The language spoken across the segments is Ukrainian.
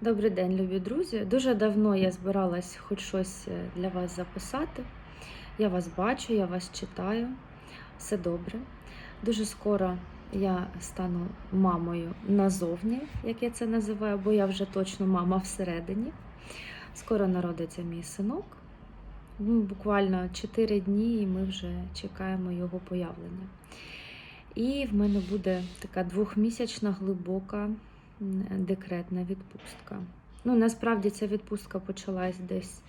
Добрий день, любі друзі. Дуже давно я збиралась хоч щось е, для вас записати. Я вас бачу, я вас читаю. Все добре. Дуже скоро я стану мамою назовні, як я це називаю, бо я вже точно мама всередині. Скоро народиться мій синок. Ну, Буквально 4 дні, і ми вже чекаємо його появлення. І в мене буде така двохмісячна глибока декретна відпустка. Ну, насправді ця відпустка почалась десь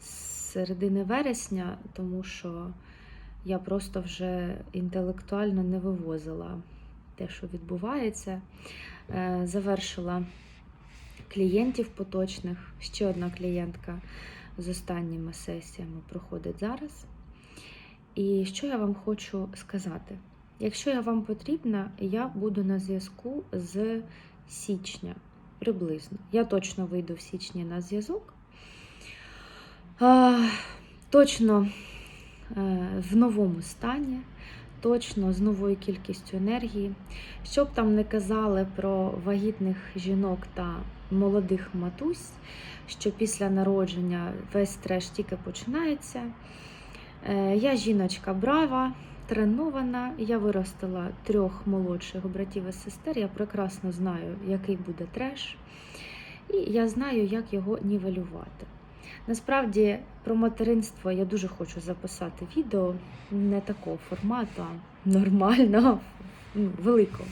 з середини вересня, тому що я просто вже інтелектуально не вивозила те, що відбувається. Е, Завершила клієнтів поточних. Ще одна клієнтка з останніми сесіями проходить зараз. І що я вам хочу сказати? Якщо я вам потрібна, я буду на зв'язку з січня приблизно. Я точно вийду в січні на зв'язок. Точно е, в новому стані, точно з новою кількістю енергії. Що б там не казали про вагітних жінок та молодих матусь, що після народження весь треш тільки починається. Е, Я жіночка брава, тренована. Я виростила трьох молодших братів і сестер. Я прекрасно знаю, який буде треш, і я знаю, як його нівелювати. Насправді, про материнство я дуже хочу записати відео не такого формату, а нормального, ну, великого.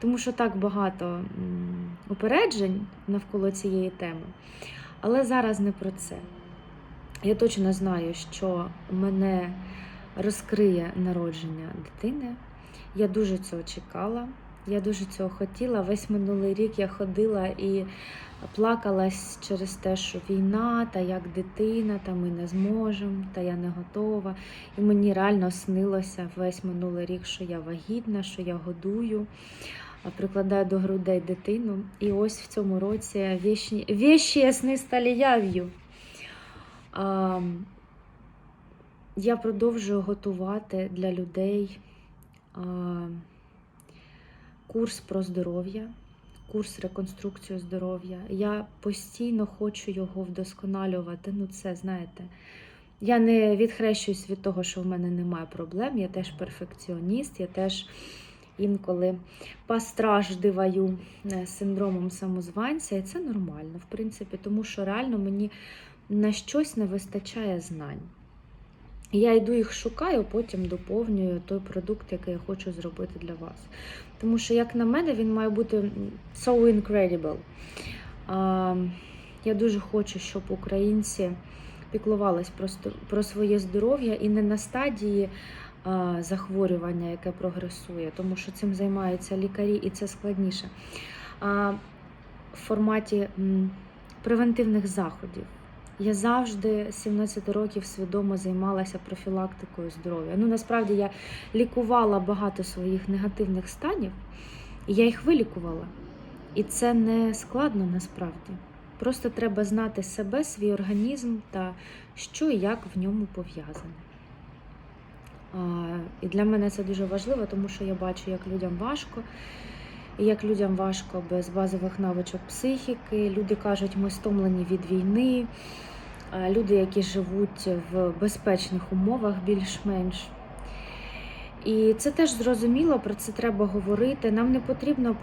Тому що так багато упереджень навколо цієї теми. Але зараз не про це. Я точно знаю, що мене розкриє народження дитини. Я дуже цього чекала, я дуже цього хотіла. Весь минулий рік я ходила і плакалась через те, що війна, та як дитина, та ми не зможемо, та я не готова. І мені реально снилося весь минулий рік, що я вагітна, що я годую, прикладаю до грудей дитину. І ось в цьому році вещі, вещі сни стали яв'ю. Я продовжую готувати для людей курс про здоров'я, курс реконструкцію здоров'я. Я постійно хочу його вдосконалювати. Ну, це знаєте. Я не відхрещуюсь від того, що в мене немає проблем. Я теж перфекціоніст, я теж інколи постраждиваю е, синдромом самозванця, і це нормально, в принципі, тому що реально мені на щось не вистачає знань. Я йду їх шукаю, потім доповнюю той продукт, який я хочу зробити для вас. Тому що, як на мене, він має бути so incredible. Я дуже хочу, щоб українці піклувались про, своє здоров'я і не на стадії захворювання, яке прогресує, тому що цим займаються лікарі, і це складніше. А в форматі превентивних заходів. Я завжди з 17 років свідомо займалася профілактикою здоров'я. Ну, насправді я лікувала багато своїх негативних станів, і я їх вилікувала. І це не складно насправді. Просто треба знати себе, свій організм та що і як в ньому пов'язане. І для мене це дуже важливо, тому що я бачу, як людям важко, як людям важко без базових навичок психіки. Люди кажуть, ми стомлені від війни. Люди, які живуть в безпечних умовах, більш-менш. І це теж зрозуміло, про це треба говорити. Нам не потрібно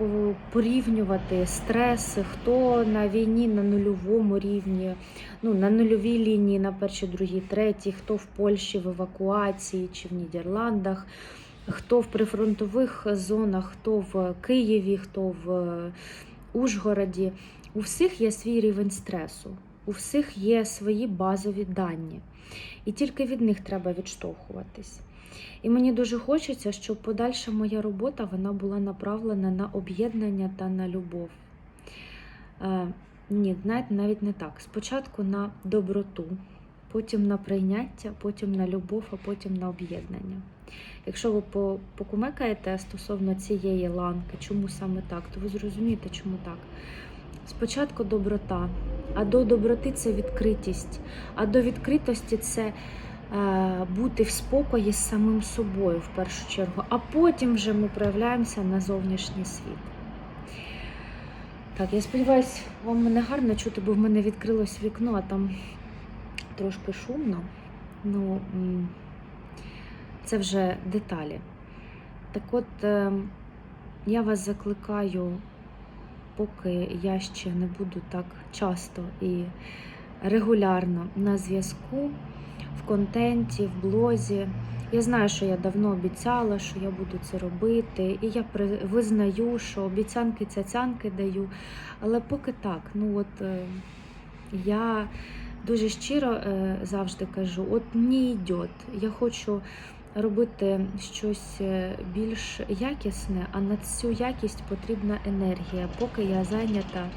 порівнювати стреси, хто на війні на нульовому рівні, ну на нульовій лінії, на першій, другій, третій, хто в Польщі в евакуації чи в Нідерландах, хто в прифронтових зонах, хто в Києві, хто в Ужгороді. У всіх є свій рівень стресу, у всіх є свої базові дані. І тільки від них треба відштовхуватись. І мені дуже хочеться, щоб подальша моя робота вона була направлена на об'єднання та на любов. Е, ні, навіть не так. Спочатку на доброту, потім на прийняття, потім на любов, а потім на об'єднання. Якщо ви по- покумекаєте стосовно цієї ланки, чому саме так, то ви зрозумієте, чому так. Спочатку доброта, а до доброти це відкритість, а до відкритості це е, бути в спокої з самим собою в першу чергу, а потім вже ми проявляємося на зовнішній світ. Так, я сподіваюся, вам мене гарно чути, бо в мене відкрилось вікно, а там трошки шумно. Ну, це вже деталі. Так от, е, я вас закликаю, поки я ще не буду так часто і регулярно на зв'язку, в контенті, в блозі. Я знаю, що я давно обіцяла, що я буду це робити, і я визнаю, що обіцянки цяцянки даю. Але поки так, ну от е, я дуже щиро е, завжди кажу: от не йде. Я хочу робити щось е, більш якісне, а на цю якість потрібна енергія, поки я зайнята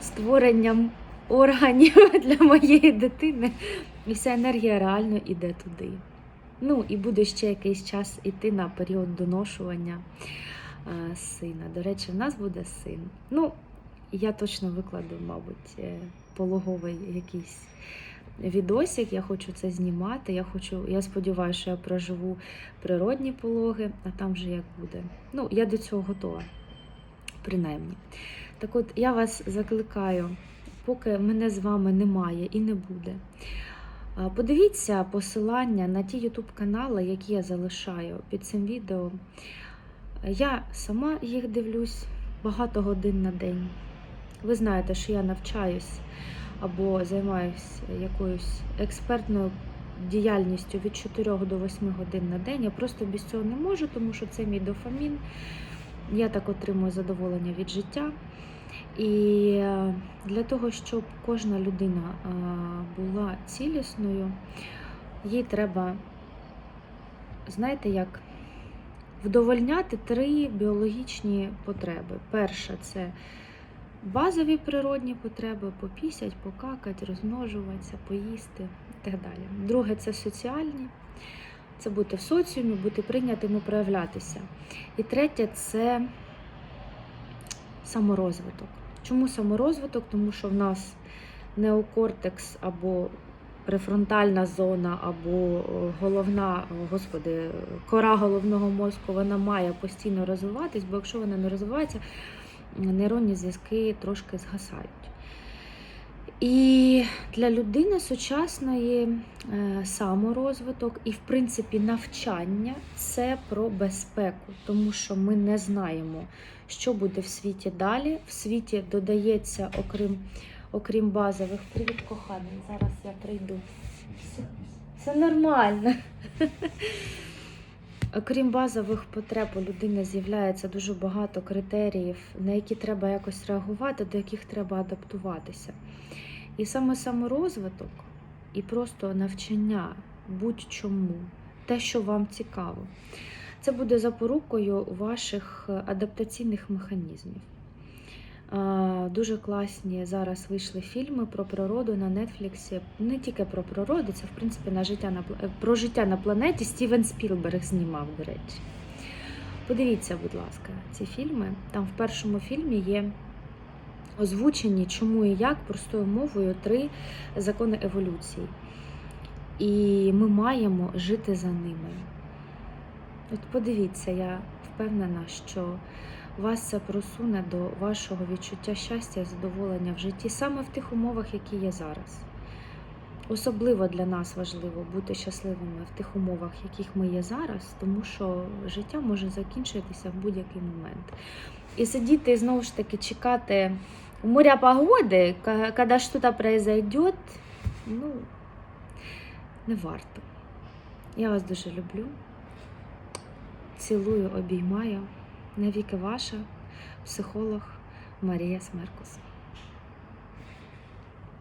створенням органів для моєї дитини, і вся енергія реально йде туди. Ну і буде ще якийсь час іти на період доношування е, сина. До речі, в нас буде син. Ну, я точно викладу, мабуть, е, пологовий якийсь відосик. Я хочу це знімати. Я хочу, я сподіваюся, що я проживу природні пологи, а там вже як буде. Ну, я до цього готова, принаймні. Так от я вас закликаю, поки мене з вами немає і не буде. Подивіться посилання на ті YouTube канали, які я залишаю під цим відео. Я сама їх дивлюсь багато годин на день. Ви знаєте, що я навчаюсь або займаюся якоюсь експертною діяльністю від 4 до 8 годин на день. Я просто без цього не можу, тому що це мій дофамін. Я так отримую задоволення від життя. І е, для того, щоб кожна людина е, була цілісною, їй треба, знаєте, як вдовольняти три біологічні потреби. Перша це базові природні потреби попісять, покакать, розмножуватися, поїсти і так далі. Друге це соціальні. Це бути в соціумі, бути прийнятим і проявлятися. І третє це саморозвиток. Чому саморозвиток? Тому що в нас неокортекс або префронтальна зона, або е, головна, господи, кора головного мозку, вона має постійно розвиватись, бо якщо вона не розвивається, нейронні зв'язки трошки згасають. І для людини сучасної е, саморозвиток і, в принципі, навчання це про безпеку, тому що ми не знаємо, що буде в світі далі. В світі додається, окрім, окрім базових. Привіт, коханий, зараз я прийду. Все, все нормально. Окрім базових потреб, у людини з'являється дуже багато критеріїв, на які треба якось реагувати, до яких треба адаптуватися. І саме саморозвиток і просто навчання будь-чому, те, що вам цікаво, це буде запорукою ваших адаптаційних механізмів. Дуже класні зараз вийшли фільми про природу на Нетфліксі. Не тільки про природу, це в принципі на життя на е, про життя на планеті. Стівен Спілберг знімав, до речі. Подивіться, будь ласка, ці фільми. Там в першому фільмі є озвучені, чому і як простою мовою три закони еволюції. І ми маємо жити за ними. От подивіться, я впевнена, що вас це просуне до вашого відчуття щастя і задоволення в житті саме в тих умовах, які є зараз. Особливо для нас важливо бути щасливими в тих умовах, яких ми є зараз, тому що життя може закінчитися в будь-який момент. І сидіти і знову ж таки чекати моря погоди, коли щось произойде, ну, не варто. Я вас дуже люблю. Цілую, обіймаю. Навіки ваша психолог Марія Смеркус.